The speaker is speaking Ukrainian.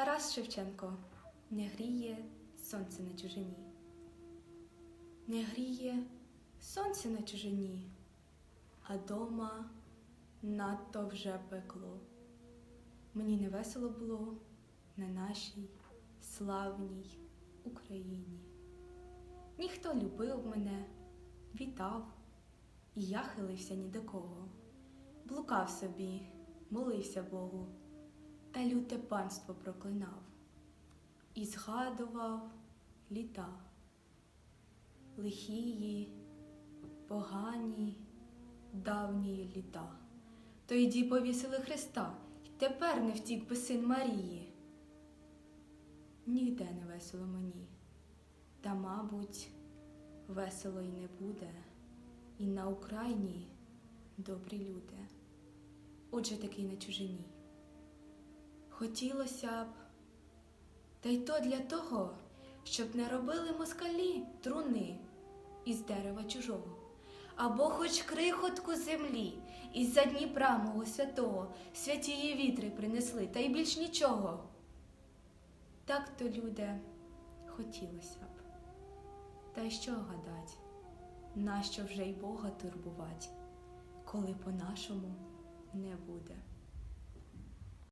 Тарас Шевченко не гріє сонце на чужині. Не гріє сонце на чужині, а дома надто вже пекло. Мені не весело було на нашій славній Україні. Ніхто любив мене, вітав, і я хилився ні до кого. Блукав собі, молився Богу, та люте панство проклинав і згадував літа, лихії, погані, давні літа. Тоді повісили Христа, й тепер не втік би син Марії. Ніде не весело мені, та, мабуть, весело й не буде, і на Україні добрі люди. Отже такий на чужині. Хотілося б, та й то для того, щоб не робили москалі труни із дерева чужого, або хоч крихотку землі із-за Дніпра мого святого святії вітри принесли, та й більш нічого. Так то, люди, хотілося б. Та й що гадать, нащо вже й Бога турбувать, коли по-нашому не буде.